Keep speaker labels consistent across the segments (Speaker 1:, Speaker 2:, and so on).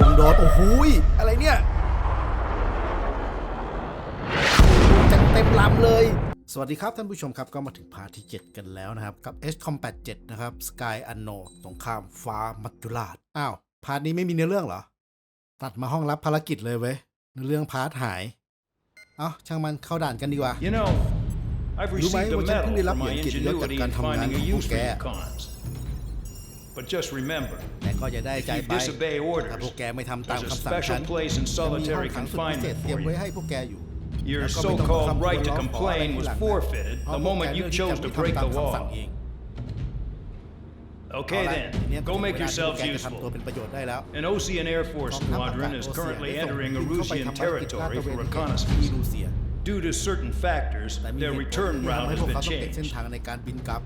Speaker 1: ลุงโดนโอ้โหยอะไรเนี่ยเต็มเต็มลำเลย สวัสดีครับท่านผู้ชมครับก็มาถึงพาร์ทที่ 7 กันแล้วนะครับ กับ S Combat 7 นะครับ Sky Unknown สงครามฟ้ามัจจุราชอ้าวพาร์ทนี้ไม่มีเนื้อเรื่องเหรอ ตัดมาห้องรับภารกิจเลยเว้ยเนื้อเรื่องพาร์ทหาย เอ้าช่างมันเข้าด่านกันดีกว่า
Speaker 2: You know, I've
Speaker 1: รู้ไหม
Speaker 2: received a
Speaker 1: ว่าฉัน
Speaker 2: medal
Speaker 1: เพิ่งได้รับ
Speaker 2: for
Speaker 1: เหรี
Speaker 2: my
Speaker 1: ยญเกียรติยศจาก
Speaker 2: ingenuity
Speaker 1: การ
Speaker 2: in
Speaker 1: ทำงาน
Speaker 2: finding
Speaker 1: ข
Speaker 2: a
Speaker 1: องพว
Speaker 2: use
Speaker 1: ก
Speaker 2: for
Speaker 1: แก
Speaker 2: your cons. But just remember,
Speaker 1: แต่ก็อย่าได้
Speaker 2: if
Speaker 1: ใจ
Speaker 2: you
Speaker 1: ไป
Speaker 2: disobey
Speaker 1: ถ้าพวก
Speaker 2: orders,
Speaker 1: แกไม่ทำตาม
Speaker 2: there's a
Speaker 1: คำสั่งฉั
Speaker 2: special
Speaker 1: น
Speaker 2: place in
Speaker 1: จะมีห้อง
Speaker 2: solitary
Speaker 1: ขังสุดพิเศษ
Speaker 2: confinement
Speaker 1: เตรียม
Speaker 2: for
Speaker 1: ไว้
Speaker 2: you.
Speaker 1: ให้พวกแกอยู่
Speaker 2: Your
Speaker 1: แล้วก็ไม่ต้องมา
Speaker 2: so-called
Speaker 1: คำ
Speaker 2: right to
Speaker 1: ร้องขออะไร
Speaker 2: complain
Speaker 1: ที
Speaker 2: was
Speaker 1: หลังนะ
Speaker 2: forfeited
Speaker 1: เพราะ
Speaker 2: the
Speaker 1: พวกแก
Speaker 2: moment
Speaker 1: เลื
Speaker 2: you
Speaker 1: อกที่จะ
Speaker 2: chose
Speaker 1: ไม่
Speaker 2: to break
Speaker 1: ทำตาม
Speaker 2: the
Speaker 1: คำสั่ง
Speaker 2: law.
Speaker 1: เอง
Speaker 2: Okay
Speaker 1: เอาละ
Speaker 2: then,
Speaker 1: ทีเนี้ย
Speaker 2: go
Speaker 1: ถึง
Speaker 2: make
Speaker 1: เวลาที่พวก
Speaker 2: yourselves
Speaker 1: แกจะทำตัว
Speaker 2: useful.
Speaker 1: เป็นประโยชน์ได้แล้ว
Speaker 2: An Ocean Air Force
Speaker 1: กองทัพอากา
Speaker 2: squadron
Speaker 1: ศ
Speaker 2: is
Speaker 1: โอเซีย
Speaker 2: currently
Speaker 1: ได้ส่ง
Speaker 2: entering
Speaker 1: ทีมเข้าไป
Speaker 2: Erusian
Speaker 1: ทำภารกิจลาดต
Speaker 2: territory
Speaker 1: ระเวน
Speaker 2: for
Speaker 1: ที่
Speaker 2: reconnaissance.
Speaker 1: รูเซีย
Speaker 2: Due to certain factors,
Speaker 1: แต่มี
Speaker 2: their
Speaker 1: เหตุผล
Speaker 2: return
Speaker 1: ที่ทำ
Speaker 2: route
Speaker 1: ให้
Speaker 2: has
Speaker 1: พวก
Speaker 2: been
Speaker 1: เขาต้องเปลี่ยนเส้น
Speaker 2: changed.
Speaker 1: ทางในการบินกลับ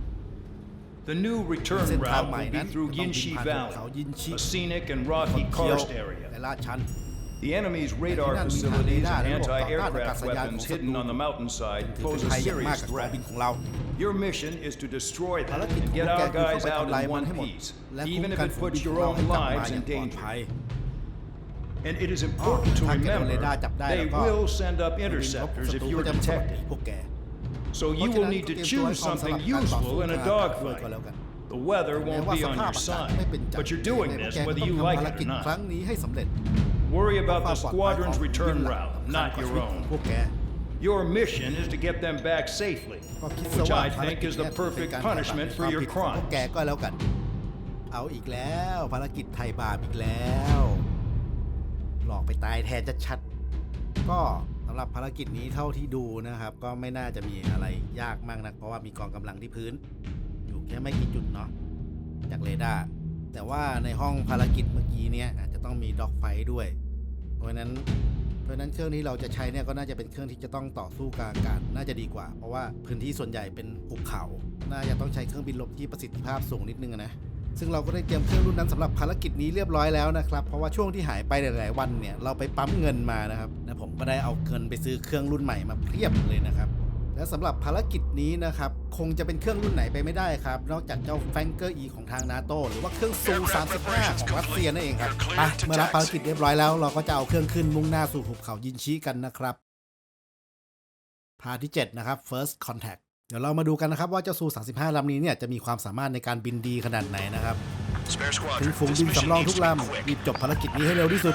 Speaker 2: The new return route will be through Yinshi Valley, a scenic and rocky karst area. The enemy's radar facilities and anti-aircraft weapons hidden on the mountainside pose a serious threat. Your mission is to destroy them and get our guys out in one piece, even if it puts your own lives in danger. And it is important to remember, they will send up interceptors if
Speaker 1: you're
Speaker 2: detected
Speaker 1: พวกแก
Speaker 2: So
Speaker 1: เพ
Speaker 2: you
Speaker 1: ราะฉะ
Speaker 2: will
Speaker 1: นั้น
Speaker 2: need
Speaker 1: ก็
Speaker 2: to
Speaker 1: เตรียมตัวให้
Speaker 2: choose
Speaker 1: พร้อมสำห
Speaker 2: something
Speaker 1: รับการต่อสู้
Speaker 2: useful in
Speaker 1: ทาง
Speaker 2: a
Speaker 1: อากาศด้วย
Speaker 2: dogfight.
Speaker 1: ก็แล้วกัน
Speaker 2: The weather
Speaker 1: แม้
Speaker 2: won't
Speaker 1: ว่า
Speaker 2: be
Speaker 1: ส
Speaker 2: on
Speaker 1: ภาพ
Speaker 2: your
Speaker 1: อากาศ
Speaker 2: side,
Speaker 1: ไม่เป็นใจ
Speaker 2: but you're doing
Speaker 1: พวก
Speaker 2: this
Speaker 1: แกก็
Speaker 2: whether
Speaker 1: ต้อง
Speaker 2: you
Speaker 1: ทำ
Speaker 2: like
Speaker 1: ภาร
Speaker 2: it
Speaker 1: กิจ
Speaker 2: or
Speaker 1: ครั้ง
Speaker 2: not.
Speaker 1: นี้ให้สำเร็จ
Speaker 2: Worry
Speaker 1: เพราะ
Speaker 2: about
Speaker 1: ความ
Speaker 2: the
Speaker 1: ปลอดภัยของ
Speaker 2: squadron's
Speaker 1: บิน
Speaker 2: return
Speaker 1: หลัก
Speaker 2: route,
Speaker 1: สำคัญ
Speaker 2: not
Speaker 1: กว่าชี
Speaker 2: your
Speaker 1: วิตของ
Speaker 2: own.
Speaker 1: พวกแก
Speaker 2: Your mission is to get them back safely,
Speaker 1: ก็คิดซะ
Speaker 2: which
Speaker 1: ว่า
Speaker 2: I
Speaker 1: ภาร
Speaker 2: think
Speaker 1: กิจ
Speaker 2: is
Speaker 1: เนี้
Speaker 2: the
Speaker 1: เป็น
Speaker 2: perfect
Speaker 1: การไถ่บาป
Speaker 2: punishment
Speaker 1: ค
Speaker 2: for
Speaker 1: วาม
Speaker 2: your
Speaker 1: ผิดของพวกแก
Speaker 2: crimes.
Speaker 1: ก็แล้วกัน เอาอีกแล้วภารกิจไถ่บาปอีกแล้ว หลอกไปตายแทนชัดๆก็สำ หรับภารกิจนี้เท่าที่ดูนะครับ ก็ไม่น่าจะมีอะไรยากมากนักเพราะว่ามีกองกำลังที่พื้น อยู่แค่ไม่กี่จุดเนาะจากเรดาร์แต่ว่าในห้องภารกิจเมื่อกี้เนี้ยอาจจะต้องมีด็อกไฟด้วย เพราะนั้นเพราะนั้นเครื่องที่เราจะใช้เนี่ยก็น่าจะเป็นเครื่องที่จะต้องต่อสู้กลางอากาศน่าจะดีกว่า เพราะว่าพื้นที่ส่วนใหญ่เป็นภูเขา น่าจะต้องใช้เครื่องบินรบที่ประสิทธิภาพสูงนิดนึงนะ ซึ่งเราก็ได้เตรียมเครื่องรุ่นนั้นสำหรับภารกิจนี้เรียบร้อยแล้วนะครับ เพราะว่าช่วงที่หายไปหลาย ๆ วันเนี่ยเราไปปั๊มเงินมานะครับและผมก็ได้เอาเงินไปซื้อเครื่องรุ่นใหม่มาเพียบเลยนะครับและสำหรับภารกิจนี้นะครับ คงจะเป็นเครื่องรุ่นไหนไปไม่ได้ครับ นอกจากเจ้าแฟงเกอร์อีของทางนาโตหรือว่าเครื่องซู35 ของรัสเซียนั่นเองครับไปเมื่อรับภารกิจเรียบร้อยแล้วเราก็จะเอาเครื่องขึ้นมุ่งหน้าสู่หุบเขายินชิกันนะครับพาที่ 7 นะครับ first contact เดี๋ยวเรามาดูกันนะครับว่าเจ้าซู 35 ลำนี้เนี่ยจะมีความสามารถในการบินดีขนาดไหนนะครับ
Speaker 3: Spare
Speaker 1: ถึง
Speaker 3: squadron.
Speaker 1: ฝูง
Speaker 3: This
Speaker 1: บิน
Speaker 3: mission
Speaker 1: สำรอง
Speaker 3: needs
Speaker 1: ทุก
Speaker 3: to be
Speaker 1: ลำ
Speaker 3: quick.
Speaker 1: รีบจบภารกิจนี้ให้เร็วที่สุด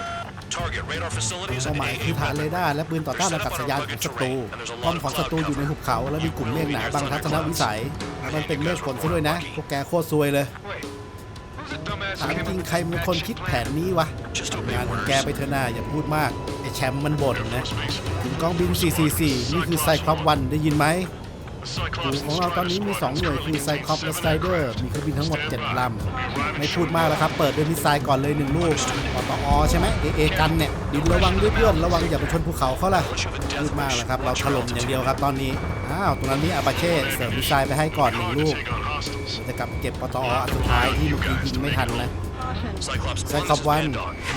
Speaker 3: Target radar facilities
Speaker 1: เป้า
Speaker 3: and
Speaker 1: หมายคือ
Speaker 3: AA
Speaker 1: ฐานเร
Speaker 3: weapons.
Speaker 1: ดาร์และปืนต่อต้านอากาศยานของศัตรูป้อมของศัตรูอยู่ในหุบเขา และมีกลุ่มเมฆหนาบังทัศนวิสัยและมันเป็นเมฆฝนซะด้วยนะ พวกแกโคตรซวยเลยถามจริงใครเป็นคนคิดแผนนี้วะทำงานของแกไปเถอะหน้าอย่าพูดมาก ไอแชมป์มันบ่นนะ ถึงกองบิน 444 นี่คือไซคลอปวันได้ยินไหมฝูง ของเราตอนนี้มี 2 หน่วยคือไซคลอปและสไ i เดอร์มีเครื่องบินทั้งหมด 7 ลำ ไม่พูดมากแล้วครับ เปิดด้วยมิสไซล์ก่อนเลย 1 ลูกปตอใช่ไหมเอเอกันเนี่ยบินระวังด้วยเพื่อนระวังอย่าไปชนภูเขาเขาล่ะพูดมากแล้วครับ เราถล่มอย่างเดียวครับตอนนี้ อ้าว ตรงนั้นนี่อาปาเช่เสริมมิสไซล์ไปให้ก่อนหนึ่งลูกเราจะกลับเก็บปตออันสุดท้ายที่เมื่อกี้ยิงไม่ทันนะ
Speaker 3: Cyclops
Speaker 1: ใช้คอบวัน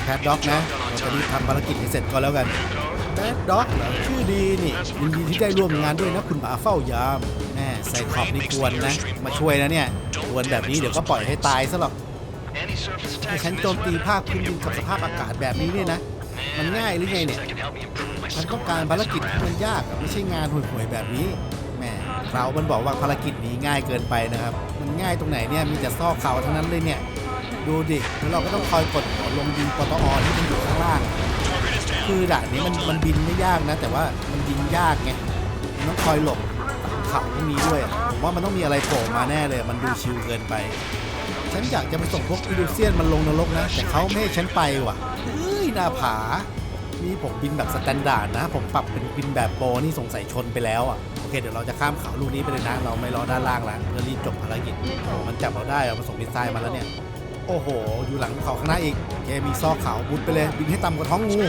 Speaker 1: แพดด็อกนะเราจะรีบทำภารกิจให้เสร็จก็แล้วกัน แพดด็อกเหรอชื่อดีนี่ยินดีที่ได้ร่วมงานด้วยนะคุณหมาเฝ้ายามแม่ใส่ขอบนี่กวนนะ มาช่วยนะเนี่ยกวนแบบนี้เดี๋ยวก็ปล่อยให้ตายซะหรอกให้ฉันโจมตีภาคพื้นดินกับสภาพอากาศแบบนี้เนี่ยนะ มันง่ายหรือไงเนี่ยฉันต้องการภารกิจที่มันยากไม่ใช่งานห่วยๆแบบนี้แม่เรามันบอกว่าภารกิจนี้ง่ายเกินไปนะครับ มันง่ายตรงไหนเนี่ยมีแต่ซอกเขาทั้งนั้นเลยเนี่ยดูดิแล้วเราก็ต้องคอยกดลงยิงปตอที่มันอยู่ข้างล่าง คือด่านนี้มันมันบินไม่ยากนะ แต่ว่ามันยิงยากไงมันต้องคอยหลบเขาพวกนี้ด้วยผมว่ามันต้องมีอะไรโผล่มาแน่เลยมันดูชิลเกินไป ฉันอยากจะไปส่งพวกอิลูเซียนมันลงนรกนะ แต่เขาไม่ให้ฉันไปว่ะเฮ้ยหน้าผานี่ผมบินแบบสแตนดาร์ดนะ ผมปรับเป็นบินแบบโปรนี่สงสัยชนไปแล้วอะโอเคเดี๋ยวเราจะข้ามเขาลูกนี้ไปเลยนะ เราไม่รอด้านล่างแล้วเพื่อรีบจบภารกิจโอ้มันจับเราได้อะมาส่งมิสไซล์มาแล้วเนี่ย โอ้โห อยู่หลังเขาข้างหน้าอีกเคมีซอกเขาบุดไปเลย บินให้ต่ำกว่าท้องงู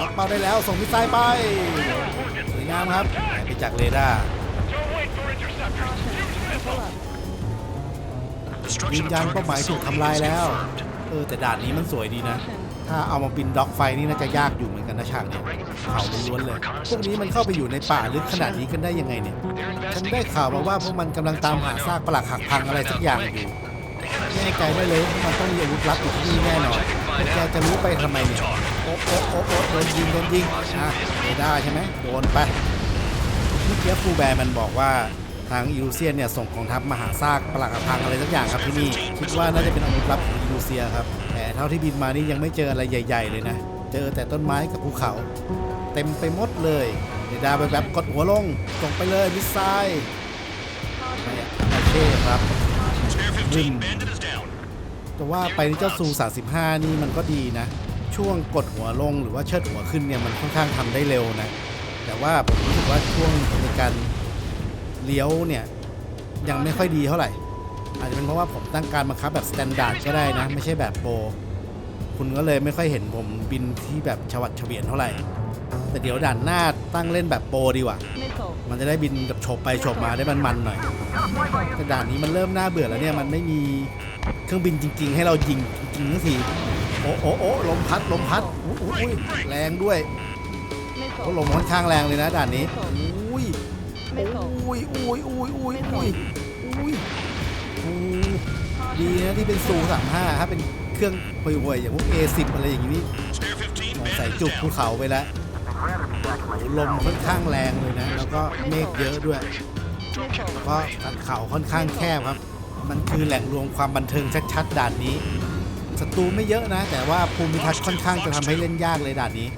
Speaker 1: ล็อกเป้าได้แล้ว ส่งมิสไซล์ไป สวยงามครับหายไปจากเรดาร์ยืนยันเป้าหมายถูกทำลายแล้ว เออ แต่ด่านนี้มันสวยดีนะ ถ้าเอามาบินด็อกไฟนี่น่าจะยากอยู่เหมือนกันนะฉากเนี่ยเขาล้วนเลย พวกนี้มันเข้าไปอยู่ในป่าลึกขนาดนี้กันได้ยังไงเนี่ย ฉันได้ข่าวมาว่าพวกมันกำลังตามหาซากปลักหักพังอะไรสักอย่างอยู่ แน่ใจได้เลยว่ามันต้องมีอาวุธลับอยู่ที่นี่แน่นอนแต่แกจะรู้ไปทำไมเนี่ยโอ๊ะโอ๊ะโอ๊ะโอ๊ะโดนยิงโดนยิงอะไม่ได้ใช่ไหมโดนไปเมื่อกี้ฟูแบร์มันบอกว่าทางอิรูเซียนเนี่ยส่งกองทัพมาหาซากปลักหักพังอะไรสักอย่างครับที่นี่คิดว่าน่าจะเป็นอาวุธลับของอิรูเซียครับแต่เท่าที่บินมานี่ยังไม่เจออะไรใหญ่ ๆ เลยนะ เจอแต่ต้นไม้กับภูเขา เต็มไปหมดเลยเดดาไปแบบกดหัวลงส่งไปเลยมิสไซล์ไม่อะอาเช่ครับ
Speaker 3: Spare
Speaker 1: 15,
Speaker 3: bandit is down.
Speaker 1: แต่ว่าไปนี่เจ้าซู35 นี่มันก็ดีนะ ช่วงกดหัวลงหรือว่าเชิดหัวขึ้นเนี่ยมันค่อนข้างทำได้เร็วนะ แต่ว่าผมรู้สึกว่าช่วงในการเลี้ยวเนี่ยยังไม่ค่อยดีเท่าไหร่ อาจจะเป็นเพราะว่าผมตั้งการบังคับแบบสแตนดาร์ดก็ได้นะ ไม่ใช่แบบโปรคุณก็เลยไม่ค่อยเห็นผมบินที่แบบชวัดเฉวียนเท่าไหร่ แต่เดี๋ยวด่านหน้าตั้งเล่นแบบโปรดีกว่า
Speaker 4: Missile.
Speaker 1: มันจะได้บินแบบโฉบไปโฉบมาได้มันๆหน่อย แต่ด่านนี้มันเริ่มน่าเบื่อแล้วเนี่ยมันไม่มีเครื่องบินจริง ๆ ให้เรายิงจริงๆทั้งทีโอ้โอ้โอ้ลมพัดลมพัดอุ้ยอุ้ยอุ้ยแรงด้วยโอ้
Speaker 4: Missile.
Speaker 1: ลมค่อนข้างแรงเลยนะด่านนี้อุ้ย
Speaker 4: Missile.
Speaker 1: อุ้ยอุ้ยอุ้ยอุ้ยอุ้ยอุ้ยอู้ดีนะที่เป็นซูสามห้าถ้าเป็นเครื่องห่วยๆอย่างพวก A10 อะไรอย่างนี้
Speaker 3: Spare 15,
Speaker 1: ใส่
Speaker 3: bandit is
Speaker 1: จุกภู
Speaker 3: down.
Speaker 1: เขาไปแล้วโอ้ ลมค่อนข้างแรงเลยนะ แล้วก็เมฆเยอะด้วย
Speaker 4: Missile.
Speaker 1: ก็สันเขาค่อนข้างแคบครับ มันคือแหล่งรวมความบันเทิงชัดๆด่านนี้ศัตรูไม่เยอะนะ แต่ว่าภูมิทัศน์ค่อนข้างจะทำให้เล่นยากเลยด่านนี้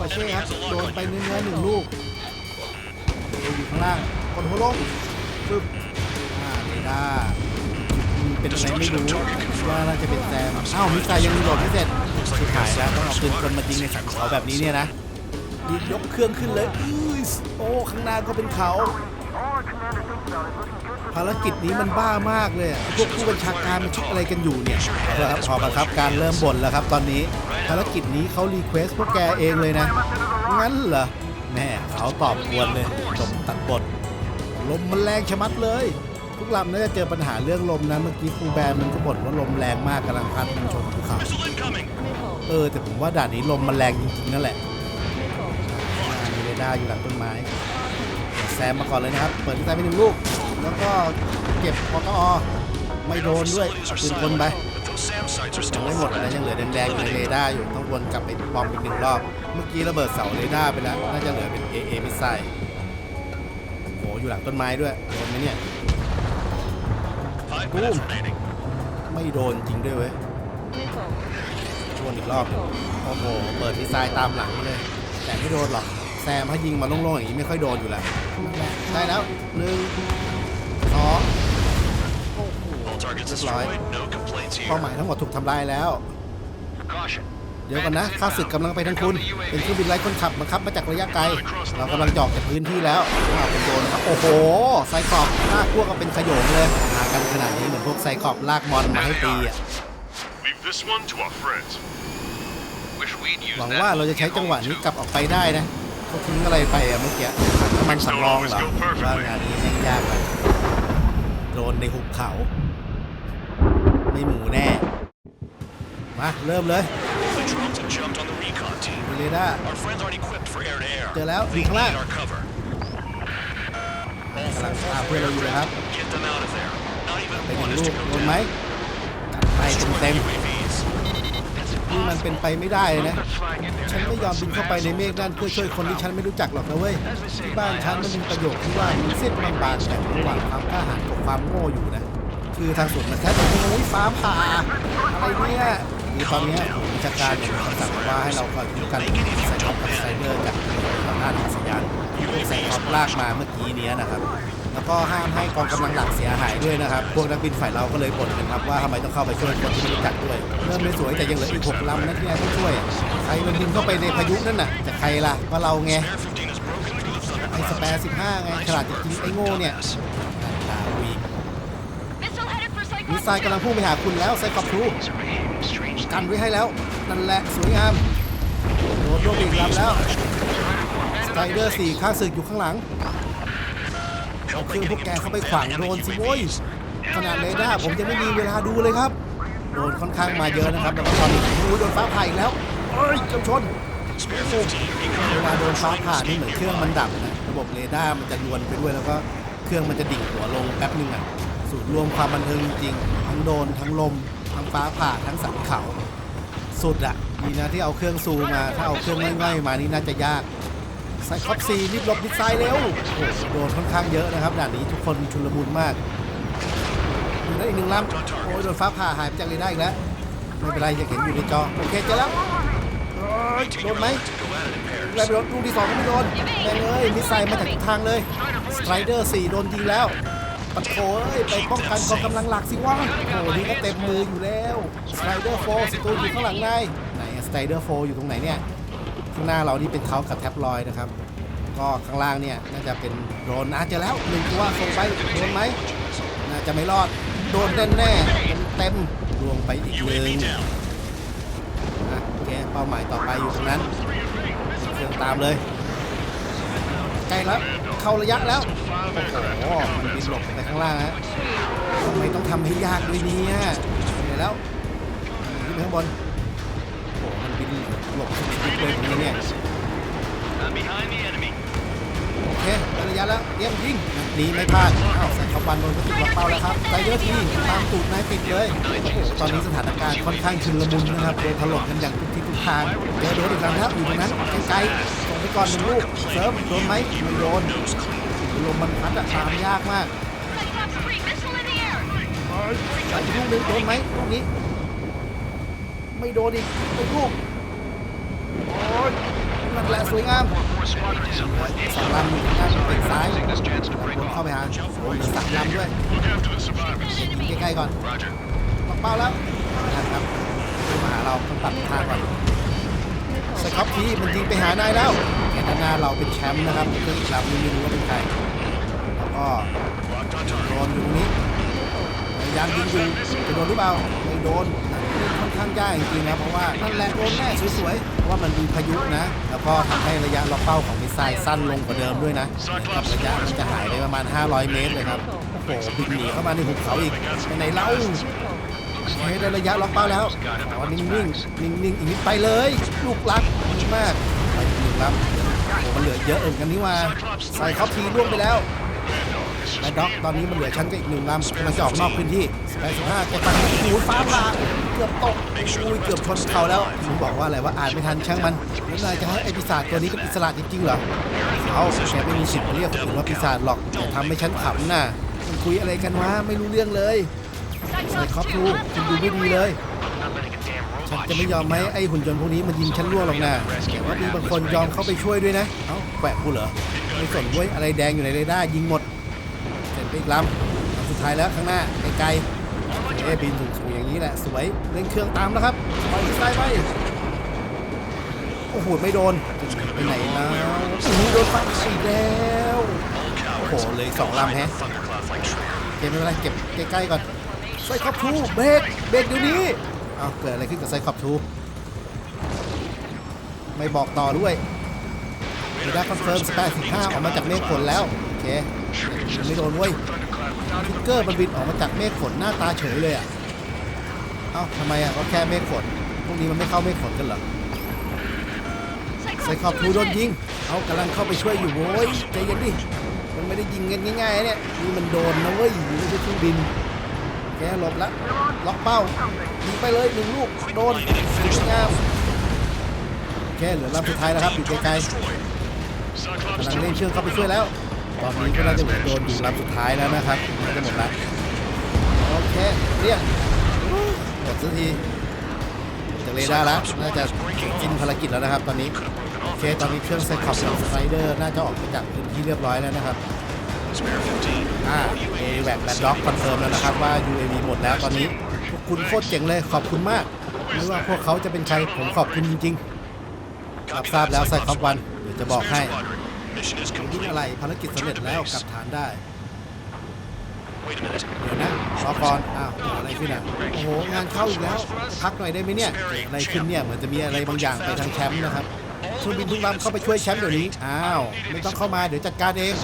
Speaker 1: มาเช่ครับโดนไปเนื้อหนึ่งลูกอยู่ข้างล่างกดหัวลงปึ๊บอ่าเรดา เป็นอะไรไม่รู้คิดว่าน่าจะเป็นแซมอ้าวมิสไซล์ยังรีโหลดไม่เสร็จสุดท้ายแล้วต้องเอาปืนกลมายิงในสันเขาแบบนี้เนี่ยนะยกเครื่องขึ้นเลยอื้อโอ้ข้างหน้าก็เป็นเขาภารกิจนี้มันบ้ามากเลยอะพวกผู้บัญชาการมันคิดอะไรกันอยู่เนี่ยเอาละครับพอบังคับการเริ่มบ่นแล้วครับตอนนี้ภารกิจนี้เขารีเควสพวกแกเองเลยนะ งั้นเหรอแม่เขาตอบกวนเลยจบตัดบทลมมันแรงชะมัดเลย ทุกลำน่าจะเจอปัญหาเรื่องลมนะ เมื่อกี้ครูแบนมันก็บ่นว่าลมแรงมากกำลังพัดมันชนภูเขา
Speaker 3: Missile incoming.
Speaker 4: Missile.
Speaker 1: เออ แต่ผมว่าด่านนี้ลมมันแรงจริงๆนั่นแหละ
Speaker 4: Missile.
Speaker 1: อ่ามีเรดาร์อยู่หลังต้นไม้แซมมาก่อนเลยนะครับ เปิดที่ใต้ไปหนึ่งลูก แล้วก็เก็บปตอไม่โดนด้วยเอาปืนกลไป
Speaker 3: But those SAM sites are
Speaker 1: ยัง
Speaker 3: still
Speaker 1: ไม่หมด
Speaker 3: afloat.
Speaker 1: นะยังเหลือแดงๆอยู่ในเรดาร์อยู่ต้องวนกลับไปปอมอีกหนึ่งรอบ เมื่อกี้ระเบิดเสาเรดาร์ไปแล้ว น่าจะเหลือเป็น AA มิสไซล์โหอยู่หลังต้นไม้ด้วยโดนไหมเนี่ย
Speaker 3: Five
Speaker 1: Boom.
Speaker 3: minutes remaining.
Speaker 1: ไม่โดนจริงด้วยเว้ย
Speaker 4: Missile.
Speaker 1: วนอีกรอบ โอ้โห เปิดมิสไซล์ตามหลังมาเลย แต่ไม่โดนหรอก แซมถ้ายิงมาโล่งๆอย่างนี้ไม่ค่อยโดนอยู่แล้ว ได้แล้วหนึ่งสองโอ้โห
Speaker 3: All targets
Speaker 1: That's right.
Speaker 3: destroyed. No complaints
Speaker 1: เป้า
Speaker 3: here.
Speaker 1: หมายทั้งหมดถูกทำลายแล้ว
Speaker 3: Caution.
Speaker 1: เดี๋ยวกันนะข้าศึกกำลังไปทางคุณ เป็นเครื่องบินไร้คนขับบังคับมาจากระยะไกล เรากำลังจะออกจากพื้นที่แล้วว้าวเป็นโดนครับ โอ้โห ไซคลอปลากพวกก็เป็นขโยงเลยมากันขนาดนี้เหมือนพวกไซคลอปลากมอนมาให้ตีอะ
Speaker 5: Leave this one to our friends.
Speaker 3: Wish we'd use
Speaker 1: หวังว่าเราจะใช้จังหวะนี้กลับออกไปได้นะเขาทิ้งอะไรไปอะเมื่อกี้น้ำมันสำรองเหรอว่างานนี้แม่งยากเลยโดนในหุบเขา ไม่หมูแน่ มา เริ่มเลย
Speaker 3: The drones have jumped on the recon team.
Speaker 1: ดูเรดาร์
Speaker 3: Our friends aren't equipped for air to air.
Speaker 1: เจอแล้วอยู่
Speaker 3: They
Speaker 1: ข้างล่าง
Speaker 3: need our cover.
Speaker 1: กำลังพาเพื่อนเราอยู่นะครับ
Speaker 3: Get them out of there. Not even
Speaker 1: เป็น
Speaker 3: one
Speaker 1: ลู
Speaker 3: is
Speaker 1: ก
Speaker 3: to
Speaker 1: โด
Speaker 3: go
Speaker 1: นไหม
Speaker 3: down.
Speaker 1: จัดไปเต็ม
Speaker 3: UAVs.
Speaker 1: ๆนี่มันเป็นไปไม่ได้เลยนะ ฉันไม่ยอมบินเข้าไปในเมฆนั่นเพื่อช่วยคนที่ฉันไม่รู้จักหรอกนะเว้ยที่บ้านฉันมันมีประโยคที่ว่ามีเส้นบางๆแต่ระหว่างความกล้าหาญกับความโง่อยู่นะ คือทางสุดมันแค่โอ้ยฟ้าผ่าอะไรเนี่ย คือตอนนี้ยผู้บัญชาการเนี่ยมีคำสั่งว่าให้เราคอยคุ้มกันใส่ท็อปกับไซเดอร์จากต่อหน้าทางสัญญาณที่พวกใส่ท็อปลากมาเมื่อกี้นี้นะครับ แล้วก็ห้ามให้กองกำลังหลักเสียหายด้วยนะครับ พวกนักบินฝ่ายเราก็เลยบ่นกันครับว่าทำไมต้องเข้าไปช่วยคนที่ไม่รู้จักด้วย เริ่มไม่สวยแต่ยังเหลืออีกหกลำนะที่นายต้องช่วย ใครมันบินเข้าไปในพายุนั่นน่ะจะใครล่ะก็เราไงไอ้สแปร์15ไงฉลาดจริงไอ้โง่เนี่ยมิสไซล์กำลังพุ่งไปหาคุณแล้วไซคอปครู กันไว้ให้แล้ว นั่นแหละสวยงามโดนโดนอีกลำแล้วสไตเดอร์สี่ข้าศึกอยู่ข้างหลังเอาเครื่องพวกแกเข้าไปขวางโดนสิโว้ยขนาดเรดาร์ผมยังไม่มีเวลาดูเลยครับ โดนค่อนข้างมาเยอะนะครับแล้วก็ตอนนี้โดนฟ้าผ่าอีกแล้วเอ้ยเจ้าชนเวลาโดนฟ้าผ่านี่เหมือนเครื่องมันดับนะระบบเรดาร์มันจะลวนไปด้วยแล้วก็เครื่องมันจะดิ่งหัวลงแป๊บนึงอะศูนย์รวมความบันเทิงจริงทั้งโดนทั้งลม ฟ้าผ่าทั้งสันเขาสุดอะดีนะที่เอาเครื่องซูมา ถ้าเอาเครื่องง่อยๆมานี่น่าจะยากไซคอปซีรีบลบดิดไซด์เร็วโอ้โหโดนค่อนข้างเยอะนะครับด่านนี้ทุกคนชุลมุนมากดูนะอีกหนึ่งลำโอ้ยโดนฟ้าผ่าหายไปจากเรดาร์อีกแล้วไม่เป็นไรยังเห็นอยู่ในจอโอเคเจอแล้วโดนไหม
Speaker 3: To go at it in pairs.
Speaker 1: แรงไปโดนลูกที่สองก็ไม่โดนแรงเลยมิสไซล์มาจากทุกทางเลยสไตรเดอร์สี่โดนยิงแล้ว ปัดโถเอ้ยไปป้องกันกองกำลังหลักสิวะโอ้นี่ก็เต็มมืออยู่แล้วสไตเดอร์โฟสตูอยู่ข้างหลังนายไหนสไตเดอร์โฟอยู่ตรงไหนเนี่ยข้างหน้าเรานี่เป็นเขากับแท็บลอยนะครับ ก็ข้างล่างเนี่ยน่าจะเป็นโดรนอาเจอแล้วหนึ่งตัวส่งไปโดนไหมน่าจะไม่รอดโดนแน่แน่เต็มๆดวงไปอีกหนึ่งอะโอเคเป้าหมายต่อไปอยู่ตรงนั้นเครื่องตามเลยใกล้แล้ว เข้าระยะแล้วโอ้โหมันบินหลบไปข้างล่างฮะทำไมต้องทำให้ยากด้วยเนี่ยเหนื่อยแล้วขึ้นไปข้างบนโอ้โหมันบินหลบสุดๆเลยตรงนี้เนี่ยโอเคได้ระยะแล้วเตรียมยิงหนีไม่พลาดอ้าวใส่ขบันโดนกระตุกล็อกเป้าแล้วครับไซเดอร์ทีตามตูดนายติดเลยโอ้โหตอนนี้สถานการณ์ค่อนข้างชุลมุนนะครับโดนถล่มกันอย่างทุกทิศทุกทางเจอโดนอีกครั้งแล้วอยู่ตรงนั้นไกลๆ ส่งไปก่อนหนึ่งลูกเซิร์ฟโดนไหมไม่โดนลมมันพัดอะตามยากมากใส่ลูกหนึงโดนไหมลูกนี้ ไม่โดนอีกไม่ลูกนั่นแหละสวยงามสองลำอยู่ทางด้าเป็นซ้ายวนเข้าไปหาโอ้ยสามลำด้วยใกล้ๆก่อน
Speaker 3: Roger.
Speaker 1: ล็อกเป้าแล้วนะครับมาหาเราต้องตัดทางก่อนสครับที่มันยิงไปหานายแล้ว หน้าเราเป็นแชมป์นะครับซึ่งอีกลำนี้ไม่รู้ว่าเป็นใครแล้วก็โดนอยู่ตรงนี้พยายามยิงอยู่จะโดนหรือเปล่าไม่โดนค่อนข้างยากจริงๆนะเพราะว่านั่นแหละโดนแน่สวยๆเพราะว่ามันมีพายุนะ แล้วก็ทำให้ระยะล็อกเป้าของมิสไซล์สั้นลงกว่าเดิมด้วยนะระยะมันจะหายไปประมาณ 500 เมตรเลยครับโอ้โหบินหนีเข้ามาในหุบเขาอีกไปไหนเล่าเฮ้ยได้ระยะล็อกเป้าแล้วขอนิ่งๆนิ่งๆอีกนิดไปเลย ลูกรักดีมากไปอีกหนึ่งลำ มันเหลือเยอะเหมือนกันนี่ว่าใส่ครอบทีล่วงไปแล้วแมดด็อกตอนนี้มันเหลือชั้นก็อีกหนึ่งลำมันจะออกนอกพื้นที่85แกปังหูฟ้าผ่าเกือบตกอุ้ยเกือบชนเขาแล้วผมบอกว่าอะไรว่าอ่านไม่ทันช่างมันแล้วนายจะให้ไอ้ปีศาจตัวนี้เป็นอิสระจริงๆเหรอเขาแกไม่มีสิทธิ์เรียกคนอื่นว่าปีศาจหรอกอย่ทำให้ฉันขำน่ะมันคุยอะไรกันวะไม่รู้เรื่องเลยใส่คอบครูคุณดูไม่ดีเลย ฉันจะไม่ยอมให้ไอ้หุ่นยนต์พวกนี้มันยิงฉันล่วงหรอกนะแต่ว่ามีบางคนยอมเข้าไปช่วยด้วยนะ เอ้าแขวะกูเหรอ ไม่สนเว้ยอะไรแดงอยู่ในเรดาร์ยิงหมด เสร็จไปอีกลำลำสุดท้ายแล้วข้างหน้าไกลๆเอ๊ะบินสูงๆอย่างนี้แหละ สวยเร่งเครื่องตามแล้วครับ ไปอีกซ้ายไป โอ้โหไม่โดนไปไหนแล้วโอ้โหโดนฟันอีกแล้วโอ้โหเหลยสองลำแฮะ
Speaker 3: Thundercloud like shredder.
Speaker 1: เก็บไม่เป็นไรเก็บใกล้ๆก่อนไซคอปทูเบรกเบรกเดี๋ยวนี้ เอาเกิดอะไรขึ้นกับไซคอปทูไม่บอกต่อด้วยเรดาคอนเฟิร์ม85ออกมาจากเมฆฝนแล้ว โอเคยังไม่โดนเว้ยทิกเกอร์มันบินออกมาจากเมฆฝนหน้าตาเฉยเลยอะ เอ้าทำไมอะก็แค่เมฆฝนพวกนี้มันไม่เข้าเมฆฝนกันเหรอไซคอปทูโดนยิงเอากำลังเข้าไปช่วยอยู่โว้ยใจเย็นดิมันไม่ได้ยิงกันง่ายๆเนี่ยนี่มันโดนนะเว้ยไม่ใช่เครื่องบิน แกหลบแล้วล็อกเป้ายิงไปเลยหนึ่งลูกโดนสวยงามแค่เหลือลำสุดท้ายแล้วครับอยู่ไกลๆกำลังเล่นเชือกเข้าไปช่วยแล้ว ตอนนี้ก็น่าจะเหลือโดนอยู่ลำสุดท้ายแล้วนะครับน่าจะหมดละโอเคเรียกหมดสักทีจากเรดาร์แล้วน่าจะสิ้นภารกิจแล้วนะครับ ตอนนี้โอเคตอนนี้เครื่องไซคอปสไลเดอร์น่าจะออกมาจากพื้นที่เรียบร้อยแล้วนะครับ
Speaker 3: Spare 15.
Speaker 1: อ่าเอแวกแบนด็อกคอนเฟิร์มแล้วนะครับว่า UAV หมดแล้วตอนนี้พวกคุณโคตรเจ๋งเลยขอบคุณมาก ไม่ว่าพวกเขาจะเป็นใครผมขอบคุณจริงๆรับทราบแล้วใส่ครอบวันเดี๋ยวจะบอกให้ยิงอะไรภารกิจสำเร็จแล้วกลับฐานได้เดี๋ยวนะรอก่อนอ้าวอะไรขึ้นอะโอ้โหงานเข้าอีกแล้วพักหน่อยได้ไหมเนี่ยอะไรขึ้นเนี่ยเหมือนจะมีอะไรบางอย่างไปทางแชมป์นะครับเครื่องบินทุกลำเข้าไปช่วยแชมป์เดี๋ยวนี้อ้าวไม่ต้องเข้ามาเดี๋ยวจัดการเอง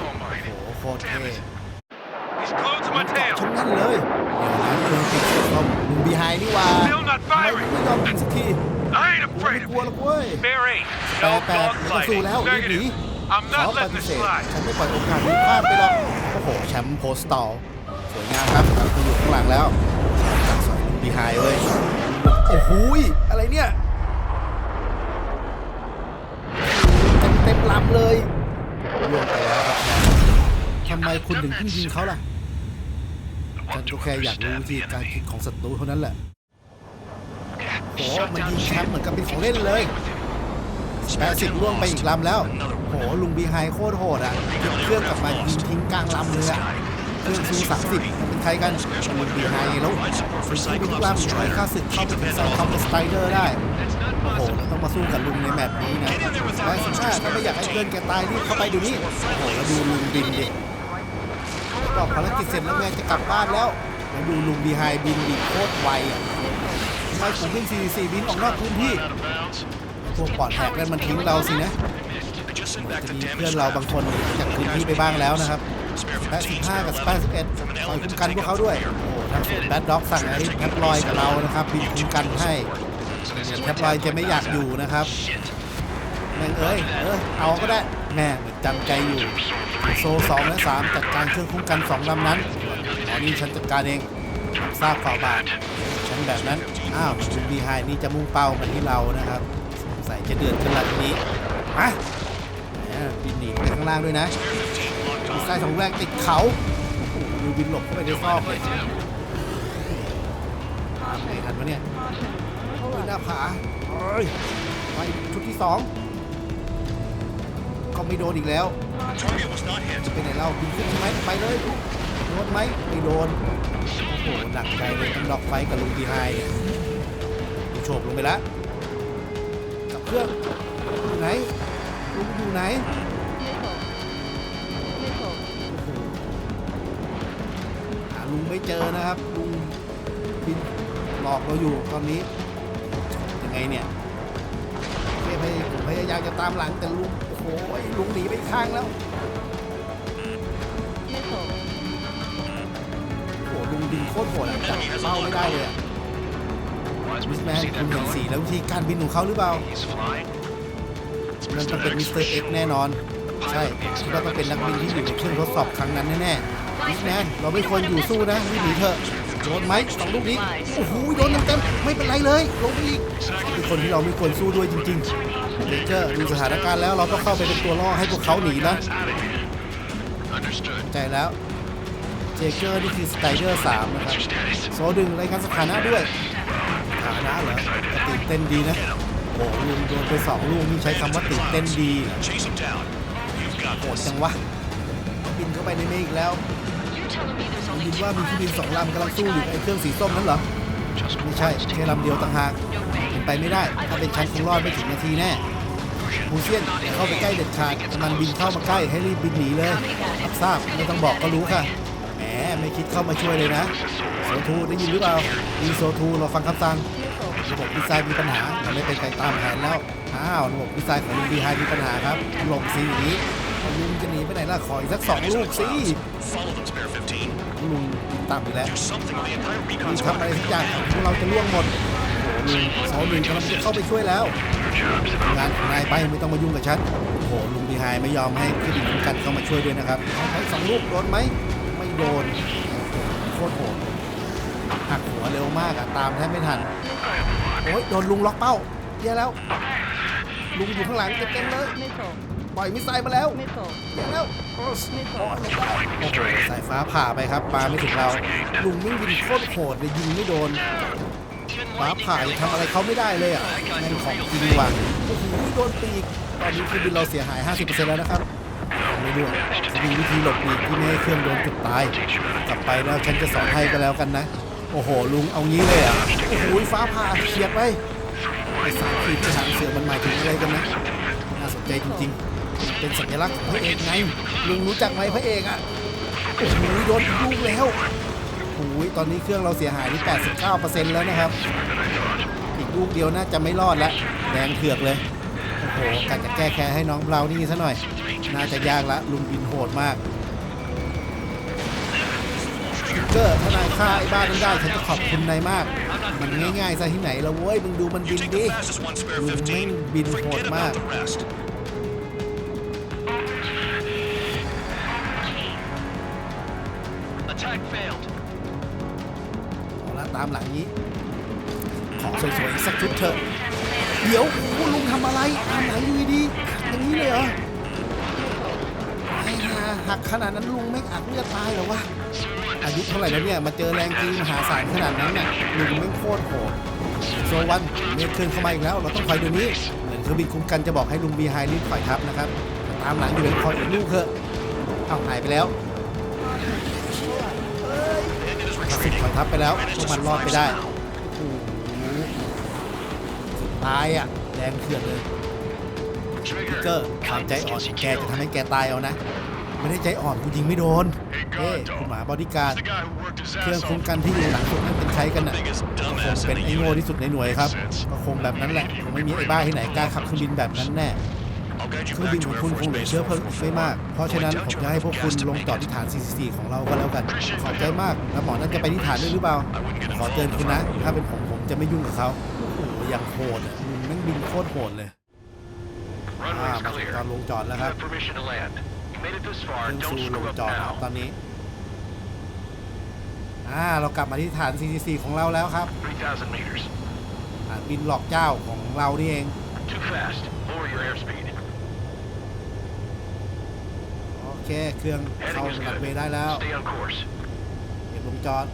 Speaker 1: โอ้โหโคตรเท่ ชนนั่นเลยเดี๋ยวนะเครื่องติดสีส้มมึงบีไฮนี่หว่า
Speaker 5: Still not
Speaker 1: ทำไม
Speaker 5: firing.
Speaker 1: มึงไม่ยอมยิงสักที
Speaker 5: I ain't
Speaker 1: กูไม่
Speaker 5: afraid
Speaker 1: กลัวหรอกเว้ย
Speaker 5: Spare eight.
Speaker 1: แปดแปดไม่ต้องสู้แล้วรีบหนี
Speaker 5: I'm
Speaker 1: ขอ
Speaker 5: not
Speaker 1: ป
Speaker 5: letting
Speaker 1: ฏิ
Speaker 5: this
Speaker 1: เสธ
Speaker 5: slide.
Speaker 1: ฉันไม่ปล่อยโอกาสนี้พลาดไปหรอกโอ้โหแชมป์โพสต์ต่อโอเคสวยงามครับกำลังอยู่ข้างหลังแล้วจากสอยลุงบีไฮเลยโอ้โหยอะไรเนี่ยเต็มเต็มลำเลยล่วงไปแล้วครับทำไมคุณถึงเพิ่งยิงเขาล่ะ ฉันก็แค่อยากรู้วิธีการคิดของศัตรูเท่านั้นแหละโอ้มันยิงแชมป์เหมือนกับเป็นของเล่นเลยแปดสิบล่วงไปอีกลำแล้วโหลุงบีไฮโคตรโหดอะยกเครื่องกลับมายิงทิ้งกลางลำเลยอะเครื่องซูสามสิบเป็นใครกันลุงบีไฮแล้วสุดท้ายทุกลำช่วยข้าศึกเข้าไปถึงไซคอมสไตเดอร์ได้โอ้โหเราต้องมาสู้กับลุงในแมปนี้นะแปดสิบห้าถ้าไม่อยากให้เพื่อนแกตายรีบเข้าไปเดูนี่โอ้โหแล้วดูลุงบินดิบอ กภารกิจเสร็จแล้วแม่จะกลับบ้านแล้วแล้วดูลุงบีไฮบินดิโคตรไวอะทำไมผมวิ่ง44บินออกนอกพื้นที่พวกปอดแหกนั่นมันทิ้งเราสินะจะมีเพื่อนเราบางคนจากพื้นที่ไปบ้างแล้วนะครับแปดสิบห้ากับแปดสิบเอ็ดคอยคุ้มกันพวกเขาด้วยโอ้โหทางแบดด็อกสั่งไอ้แท็บลอยกับเรานะครับบินคุ้มกันให้แท็บลอยจะไม่อยากอยู่นะครับแม่งเอ้ยเออเอาก็ได้ แม่เหมือนจำใจอยู่ โซสองและสามจัดการเครื่องคุ้มกันสองลำนั้นอันนี้ฉันจัดการเองรับทราบข่าวบาทฉันแบบนั้น อ้าวคุณบีไฮนี่จะมุ่งเป้ามาที่เรานะครับสงสัยจะเดือดขึ้นละทีนี้มาเนี่ยบินหนีไปข้างล่างด้วยนะมีไส้สองแรงติดเขาดูบินหลบเข้าไปในซอกเลยตามไม่ทันวะเนี่ยโอ้ยหน้าผาเอ้ยไปชุดที่สอง ไม่โดนอีกแล้ว
Speaker 3: Target was not hit.
Speaker 1: ไปไหนเราบินขึ้นใช่ไหมไปเลยโดนไหมไม่โดนโอ้โหหนักใจเลยต้องดอกไฟกับลุงดีไฮเนี่ยดูโฉบลงไปแล้วกับเครื่องอยู่ไหนลุงอยู่ไหนโอ้โหหาลุงไม่เจอนะครับลุงบินหลอกเราอยู่ตอนนี้ยังไงเนี่ยโอเคพยผมพยายามจะตามหลังแต่ลุงโโอ้โหลุงหนีไปอีกข้างแล้วโอ้ลุงบินโคตรโหดอะจับเป้าไม่ได้เลยอะมิสแมนคุณเห็นสีแล้ววิธีการบินของเขาหรือเปล่ามันต้องเป็นมิสเตอร์เอ็กแน่นอน ใช่คิดว่าต้องเป็นนักบินที่อยู่ในเครื่องทดสอบครั้งนั้นแน่ๆมิสแมนเราไม่ควรอยู่สู้นะรีบหนีเถอะโดนไหมสองลูกนี้ โอ้โหโดนเต็มๆไม่เป็นไรเลยลงไปอีกเป็นคนที่เราไม่ควรสู้ด้วยจริง ๆ เดเจอร์ดูสถานการณ์แล้วเราต้องเข้าไปเป็นตัวล่อให้พวกเขาหนีนะ
Speaker 5: Understood.
Speaker 1: ใจแล้วเจเกอร์นี่คือสไตเดอร์สามนะครับโซดึงรายงานสถานะด้วยสถานะเหรอก็ตื่นเต้นดีนะโอ้โหลุงโดนไปสองลูกนี่ใช้คำว่าตื่นเต้นดี
Speaker 3: Chase him down. You've got
Speaker 1: โหด
Speaker 3: this.
Speaker 1: จังวะบินเข้าไปในเมฆอีกแล้ว
Speaker 4: You're telling me there's
Speaker 1: ผม
Speaker 4: only
Speaker 1: ยิน
Speaker 4: two
Speaker 1: ว่ามีเครื่องบิน
Speaker 4: pilots
Speaker 1: สอง
Speaker 4: in
Speaker 1: ลำกำลังสู้อยู่กับไอ้เครื่องสีส้มนั้นเหรอ ไม่ใช่แค่ลำเดียวต่างหาก
Speaker 4: No way.
Speaker 1: เป็นไปไม่ได้ ถ้าเป็นฉันคงรอดไม่ถึงนาทีแน่มูเซียนอย่าเข้าไปใกล้เด็ดขาดกำลังบินเข้ามาใกล้ให้รีบบินหนีเลยรับทราบไม่ต้องบอกก็รู้ค่ะแหมไม่คิดเข้ามาช่วยเลยนะโซทูได้ยินหรือเปล่าดีโซทูเราฟังคำสั่งระบบดีไซน์มีปัญหามันไม่เป็นไปตามแผนแล้วอ้าวระบบดีไซน์ของลุงดีไฮมีปัญหาครับหลงซีอย่างนี้ลุงจะหนีไปไหนล่ะขออีกสักสองลูกสิ ตามไปแล้ว
Speaker 3: Do something or the entire
Speaker 1: รี
Speaker 3: recon
Speaker 1: บ
Speaker 3: squad
Speaker 1: ทำอะไรทุกอย่างพวกเราจะล่วงหมดโอ้โหลุงสองลุงกำลังจะเข้าไปช่วยแล้ว งานของนายไปไม่ต้องมายุ่งกับฉันโอ้โหลุงดีไฮไม่ยอมให้ขึ้นคุ้มกันเข้ามาช่วยด้วยนะครับเอาไปสองลูกโดนไหมไม่โดนโคตรโหดหักหัวเร็วมากอะตามแทบไม่ทันโอ้ยโดนลุงล็อกเป้าเยอะแล้ว ลุงอยู่ข้างหลังเต็มๆเลย
Speaker 6: ไม่ตก
Speaker 1: ปล่อยมิสไซล์มาแล้ว
Speaker 6: ไม่ตก
Speaker 1: เยอะแล้วโอ้ย
Speaker 6: ไม่ตก
Speaker 1: โอ้โหสายฟ้าผ่าไปครับปาไม่ถึงเราลุงมิ่งยิงโคตรโหดเลยยิงไม่โดนฟ้าผ่ายังทำอะไรเขาไม่ได้เลยอะแม่งของจริงว่ะโอ้โหโดนปีกตอนนี้เครื่องบินเราเสียหาย 50%แล้วนะครับไม่รู้จะมีวิธีหลบหลีกที่ไม่ให้เครื่องโดนจุดตาย กลับไปแล้วฉันจะสอนให้ก็แล้วกันนะ โอ้โหลุงเอางี้เลยอะโอ้โหฟ้าผ่าเฉียดไปไอ้สามขีดที่หางเสือมันหมายถึงอะไรกันนะน่าสนใจจริงๆมัน เป็นสัญลักษณ์ของพระเอกไงลุงรู้จักไหมพระเอกอะโอ้โหโดนอีกลูกแล้วโอ้ยตอนนี้เครื่องเราเสียหายที่89%แล้วนะครับ อีกลูกเดียวน่าจะไม่รอดแล้วแดงเถือกเลยโอ้โหกะจะแก้แค้นให้น้องเรานี่ซะหน่อย น่าจะยากละลุงบินโหดมากเกอร์ถ้านายฆ่าไอ้บ้านนั้นได้ฉันจะขอบคุณนายมาก มันง่ายๆซะที่ไหนแล้วเว้ยมึงดูมันบิน
Speaker 3: Take
Speaker 1: ดิ
Speaker 3: the fastest one, Spare
Speaker 1: ลุงแม่ง
Speaker 3: 15.
Speaker 1: บินโหด
Speaker 3: Forget
Speaker 1: มาก ตามหลังนี้ ขอสวยๆสักชุดเถอะเดี๋ยวโอ้ลุงทำอะไรตามหลังอยู่ดีอย่างนี้เลยเหรอไอ้ห่าหักขนาดนั้นลุงไม่อักเลือดตายเหรอวะอายุเท่าไหร่แล้วเนี่ยมาเจอแรงจริงมหาศาลขนาดนั้นน่ะลุงไม่โคตรโหดโซวันเมฆเคลื่อนเข้ามาอีกแล้ว เราต้องคอยดูนี้เหมือนเครื่องบินคุ้มกันจะบอกให้ลุงบีไฮรีบถอยทับนะครับตามหลังอยู่เลยคอยอีกลูกเถอะเอาหายไปแล้ว สิบถอยทับไปแล้วพวกมันรอดไปได้โอ้โหสุดท้ายอะแดงเถื่อนเลยพิกเกอร์ความใจอ่อนของแกจะทำให้แกตายเอานะ ไม่ได้ใจอ่อนกูยิงไม่โดนเอ้คุณหมาบอดี้การ์ดเครื่องคุ้มกันที่อยู่หลังสุดนั่นเป็นใครกันน่ะคงเป็นไอ้โง่ที่สุดในหน่วยครับ ก็คงแบบนั้นแหละคงไม่มีไอ้บ้าที่ไหนกล้าขับเครื่องบินแบบนั้นแน่ เค
Speaker 3: you
Speaker 1: รื่องบิน
Speaker 3: back
Speaker 1: ข
Speaker 3: to
Speaker 1: อง
Speaker 3: Air
Speaker 1: คุณค
Speaker 3: Force
Speaker 1: งเหลือ
Speaker 3: Base
Speaker 1: เชื้อเพลิง
Speaker 3: Alpha
Speaker 1: ไม่มาก เพราะฉะนั้น
Speaker 3: Point
Speaker 1: ผม
Speaker 3: out
Speaker 1: จะให้พวกคุณ
Speaker 3: your
Speaker 1: ลงจอดที่
Speaker 3: gas
Speaker 1: ฐาน
Speaker 3: to
Speaker 1: 44 ของเราก็แล้วกัน ขอบใจมากแล้วหมอนั่นจะไปที่ฐานด้วยหรือเปล่า ขอเตือนคุณนะ ถ้าเป็นผมผมจะไม่ยุ่งกับเขาโอ้โหอย่างโหดอะมึงแม่งบินโคตรโหดเลยอ่า
Speaker 5: Runway's
Speaker 1: มาถึง
Speaker 5: clear.
Speaker 1: ตอนลงจอดแล้ว
Speaker 5: You
Speaker 1: ครับ
Speaker 5: have permission to land. You made it this
Speaker 1: เค
Speaker 5: far.
Speaker 1: รื่อง
Speaker 5: Don't
Speaker 1: ซูล
Speaker 5: screw
Speaker 1: ง
Speaker 5: up
Speaker 1: จอดนะครับ
Speaker 5: now.
Speaker 1: ตอนนี้อ่าเรากลับมาที่ฐาน 44 ของเราแล้วครับ
Speaker 5: 3,000 meters.
Speaker 1: ฐานบินหลอกเจ้าของเรานี่เอง
Speaker 5: Too fast. Lower your airspeed.
Speaker 1: โอ เค เครื่องเข้า
Speaker 5: Heading is
Speaker 1: หลัก
Speaker 5: good.
Speaker 1: เวย์ได้แล้ว
Speaker 5: Stay on course.
Speaker 1: เก็บลงจอด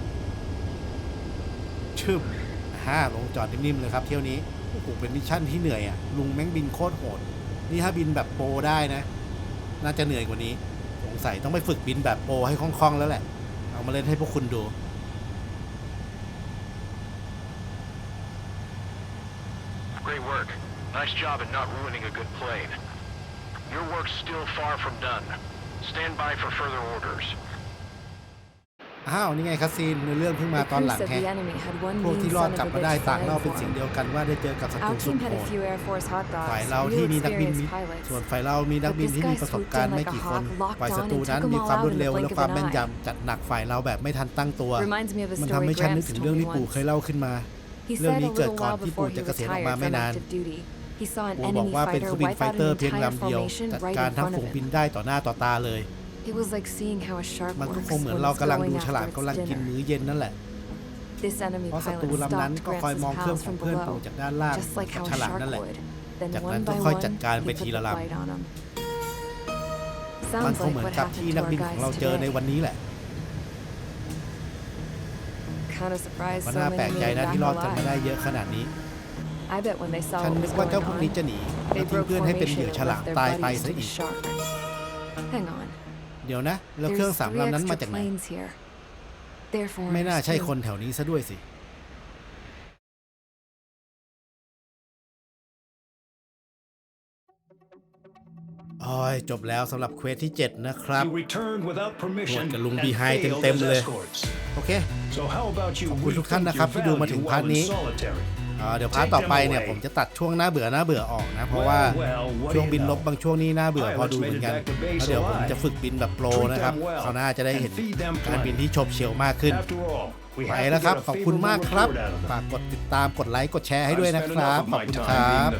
Speaker 1: ชึบฮ่าลงจอดนิ่มๆเลยครับ เที่ยวนี้โอ้โหเป็นมิชชั่นที่เหนื่อยอะ ลุงแม่งบินโคตรโหด นี่ถ้าบินแบบโปรได้นะ น่าจะเหนื่อยกว่านี้ สงสัยต้องไปฝึกบินแบบโปรให้คล่องๆ แล้วแหละ เอามาเล่นให้พวกคุณดู
Speaker 5: Great work. Nice job in not ruining a good plane. Your work's still far from done. Stand by for further orders.
Speaker 1: อ้าว นี่ไงคัสซีนในเรื่องเพิ่งมา
Speaker 6: The
Speaker 1: ตอน
Speaker 6: crew
Speaker 1: หลัง
Speaker 6: said
Speaker 1: แฮะ
Speaker 6: the enemy had one
Speaker 1: พวก
Speaker 6: mean
Speaker 1: ที่รอด
Speaker 6: son
Speaker 1: กลับ
Speaker 6: of a
Speaker 1: มาได้
Speaker 6: bitch
Speaker 1: ต่างเล่า
Speaker 6: flying
Speaker 1: เป็น
Speaker 6: for
Speaker 1: สิ่ง
Speaker 6: him.
Speaker 1: เดียวกันว่าได้เจอกับศัตรู
Speaker 6: Our
Speaker 1: สุด
Speaker 6: team
Speaker 1: โห
Speaker 6: had a
Speaker 1: ด
Speaker 6: few Air Force hot
Speaker 1: ฝ่าย
Speaker 6: dogs,
Speaker 1: เราที่
Speaker 6: real
Speaker 1: มีนักบิน
Speaker 6: experienced
Speaker 1: มี
Speaker 6: pilots.
Speaker 1: ส่วนฝ่ายเรามีนักบินที่มีประสบการณ์ไม่กี่คนฝ่ายศัตรูนั้นมีความรวดเร็วและความแม่นยำจัดหนักฝ่ายเราแบบไม่ทันตั้งตัว
Speaker 6: Reminds me of a
Speaker 1: มัน
Speaker 6: story
Speaker 1: ทำให้ฉันนึก
Speaker 6: Gramps
Speaker 1: ถึง
Speaker 6: told
Speaker 1: เรื่อง
Speaker 6: me
Speaker 1: ที่ปู่
Speaker 6: once.
Speaker 1: เคยเล่าขึ้นมา
Speaker 6: He
Speaker 1: เรื่อง
Speaker 6: said
Speaker 1: นี้
Speaker 6: a
Speaker 1: เกิด
Speaker 6: little
Speaker 1: ก่อน
Speaker 6: while
Speaker 1: ที่ปู่
Speaker 6: before
Speaker 1: จะ
Speaker 6: he
Speaker 1: เกษียณออก
Speaker 6: retired
Speaker 1: มาไม่
Speaker 6: from
Speaker 1: นาน
Speaker 6: active duty. He saw an
Speaker 1: ปู่บอก
Speaker 6: enemy
Speaker 1: ว่าเป็นเค
Speaker 6: fighter
Speaker 1: รื่องบิน
Speaker 6: wipe
Speaker 1: ไฟ
Speaker 6: out
Speaker 1: เตอ
Speaker 6: an
Speaker 1: ร์เพียง
Speaker 6: entire
Speaker 1: ลำเดียว
Speaker 6: formation
Speaker 1: จัด
Speaker 6: right
Speaker 1: การ
Speaker 6: in
Speaker 1: ทั้ง
Speaker 6: front
Speaker 1: ฝูง
Speaker 6: of
Speaker 1: บิน
Speaker 6: him.
Speaker 1: ได้ต่อหน้าต่อตาเลย
Speaker 6: It was like seeing how a shark
Speaker 1: มันก็
Speaker 6: works
Speaker 1: คงเหมือน
Speaker 6: when
Speaker 1: เรา
Speaker 6: it's
Speaker 1: กำลัง
Speaker 6: going
Speaker 1: ดูฉลาม
Speaker 6: after
Speaker 1: กำลัง
Speaker 6: its
Speaker 1: กิน
Speaker 6: dinner.
Speaker 1: มื้อเย็นนั่นแหละ
Speaker 6: This enemy
Speaker 1: เพราะศัตรู
Speaker 6: pilot
Speaker 1: ลำนั้น
Speaker 6: stalked
Speaker 1: ก็คอย
Speaker 6: Gramps'
Speaker 1: มองเครื่อง
Speaker 6: pals
Speaker 1: ของ
Speaker 6: from
Speaker 1: เพื่อน
Speaker 6: below,
Speaker 1: ปู่จากด้านล่าง
Speaker 6: just like
Speaker 1: กับ
Speaker 6: how
Speaker 1: ฉ
Speaker 6: a
Speaker 1: ลาม
Speaker 6: shark
Speaker 1: นั่นแหละ
Speaker 6: would. Then
Speaker 1: จากนั้น
Speaker 6: one
Speaker 1: ก็
Speaker 6: by
Speaker 1: ค่อย
Speaker 6: one,
Speaker 1: จัดการ
Speaker 6: he
Speaker 1: ไป
Speaker 6: put
Speaker 1: ที
Speaker 6: the
Speaker 1: ละล
Speaker 6: light on 'em. ำ
Speaker 1: มัน
Speaker 6: Sounds
Speaker 1: คง
Speaker 6: like
Speaker 1: เหมือน
Speaker 6: what
Speaker 1: กับที่
Speaker 6: happened
Speaker 1: นัก
Speaker 6: to
Speaker 1: บิ
Speaker 6: our
Speaker 1: นของเรา
Speaker 6: guys
Speaker 1: เจอใน
Speaker 6: today.
Speaker 1: วันนี้แหละ
Speaker 6: Kind of surprised
Speaker 1: มัน
Speaker 6: so
Speaker 1: น่า
Speaker 6: many
Speaker 1: แปลกใจ
Speaker 6: made it
Speaker 1: นะ
Speaker 6: back
Speaker 1: ที่รอดกันมา
Speaker 6: alive.
Speaker 1: ได้เยอะขนาดนี้ ฉัน
Speaker 6: what
Speaker 1: นึ
Speaker 6: was
Speaker 1: กว่าเจ้า
Speaker 6: going
Speaker 1: พวกนี้
Speaker 6: on,
Speaker 1: จะหนีแล้
Speaker 6: they
Speaker 1: วทิ้ง
Speaker 6: broke
Speaker 1: เพื่อนให้เป็นเหยื่อ
Speaker 6: formation
Speaker 1: ฉ
Speaker 6: and
Speaker 1: ลาม
Speaker 6: left their
Speaker 1: ตายไป
Speaker 6: buddies
Speaker 1: ซะ
Speaker 6: to
Speaker 1: อี
Speaker 6: the
Speaker 1: ก
Speaker 6: shark. Hang on.
Speaker 1: เดี๋ยวนะ แล้วเครื่อง
Speaker 6: There's
Speaker 1: สาม
Speaker 6: three
Speaker 1: ลำนั้นมา
Speaker 6: extra
Speaker 1: จากไหน
Speaker 6: planes here. Therefore,
Speaker 1: ไม่น่าใช่
Speaker 6: still-
Speaker 1: คนแถวนี้ซะด้วยสิ โอ้ย จบแล้วสำหรับเควสที่ 7 นะครับ
Speaker 2: You returned without permission
Speaker 1: Tuột cả lùng
Speaker 2: and
Speaker 1: behind
Speaker 2: failed
Speaker 1: tem
Speaker 2: as
Speaker 1: lên.
Speaker 2: escorts.
Speaker 1: โอเค
Speaker 2: So how about you
Speaker 1: ขอบคุณทุกท่าน
Speaker 2: rethink
Speaker 1: นะครับ
Speaker 2: your
Speaker 1: ที่ดูมาถึง
Speaker 2: value
Speaker 1: พาร์ท
Speaker 2: while in
Speaker 1: นี้
Speaker 2: solitary?
Speaker 1: อ่าเดี๋ยวพาร์ทต่อไปเนี่ยผมจะตัดช่วงหน้าเบื่อหน้าเบื่อออกนะ เพราะว่า
Speaker 2: Well, well, what do
Speaker 1: ช่วง
Speaker 2: you
Speaker 1: บินล
Speaker 2: know?
Speaker 1: บบางช่วงนี้น่าเบื่อพอดูเหมือนกัน
Speaker 2: Pilots made it back to
Speaker 1: แล้ว
Speaker 2: base
Speaker 1: เดี๋ยวผม
Speaker 2: alive.
Speaker 1: จะฝึกบินแบบโปร
Speaker 2: Treat them
Speaker 1: นะครับ
Speaker 2: well
Speaker 1: เขาวหน่าจะได้เห็น
Speaker 2: and feed them
Speaker 1: การบิน
Speaker 2: plenty.
Speaker 1: ที่โฉบเฉี่ยวมากขึ้น
Speaker 2: After all, we
Speaker 1: ไป
Speaker 2: have to
Speaker 1: แล้วครับ
Speaker 2: get a
Speaker 1: ขอบคุณ
Speaker 2: favorable
Speaker 1: มากครับ
Speaker 2: report out of them.
Speaker 1: ฝากกดติดตามกดไลค์กดแชร์ให้
Speaker 2: I've
Speaker 1: ด้วยนะ
Speaker 2: spent
Speaker 1: ครับ
Speaker 2: enough of
Speaker 1: ขอบ
Speaker 2: my
Speaker 1: คุณค
Speaker 2: time
Speaker 1: รับ